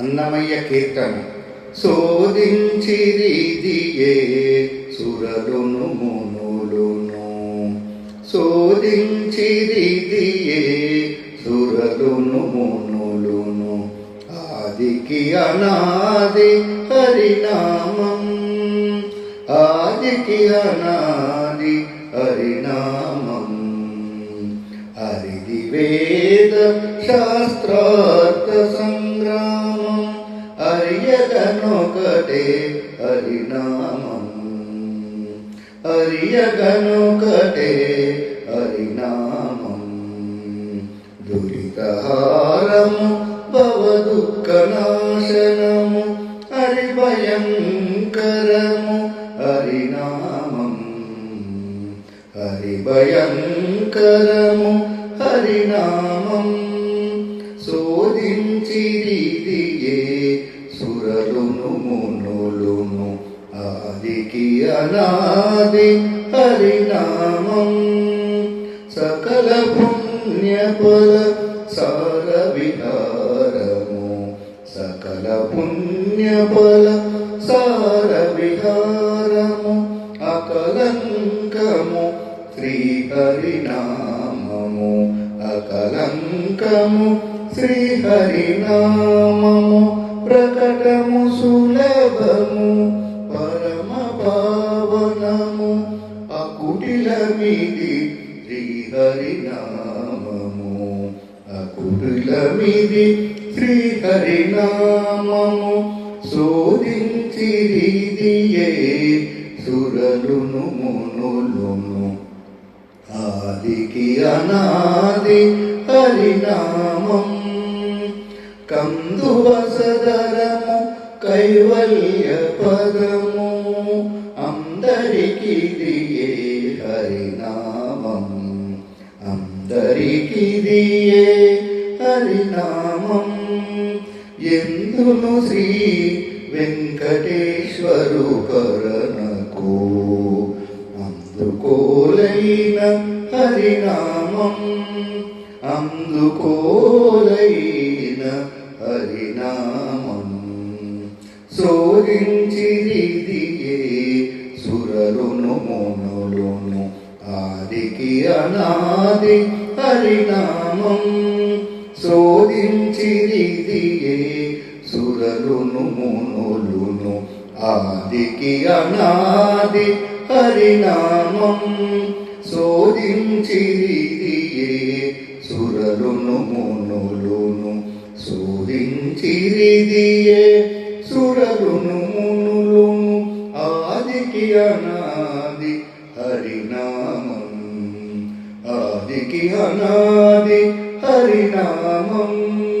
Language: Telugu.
అన్నమయ్య కీర్తన. శోధించిరిదియే సురలును మునులును. శోధించిరిదియే సురలును మునులును. ఆదికి అనాది హరినామం. ఆదికి అనాది హరినామం. హరిది వేద శాస్త్రార్థ హరియగనొకటే హరినామం. హరియ హరియగనొకటే హరినామం. దురితహారము భవదుఃఖనాశనము హరిభయంకరము హరినామం. హరిభయంకరము హరినామం. సురలును మునులును ఆదికి అనాది హరినామం సకల పుణ్యపద సార విహారము సకల పుణ్యఫల సార విహారము అకలంకము శ్రీహరినామము అకలంకము శ్రీహరినామము ప్రకటము సులభము పరమ పావనము అకుటిలమిది శ్రీహరినామము అకుటిలమిది శ్రీహరినామము శోధించిరిదియే సురలును మునులును. ఆదికి అనాది హరినామము హరినామం కందువసదరము కైవల్య పదము అందరికి దియే హరినామం అందరికి దియే హరినామం. ఎందును శ్రీ వెంకటేశ్వరు కరణకు అందుకోలైన హరినామం. అందుకోలైన హరినామం. శోధించిరిదియే సురరును మునులును ఆదికి అనాది హరినామం. శోధించిరిదియే సురరును మునులును ఆదికి అనాది హరినామం. శోధించిరిదియే సురలును మునులును. శోధించిరిదియే సురలును మునులును. ఆదికి అనాది హరినామం. ఆదికి అనాది హరినామం.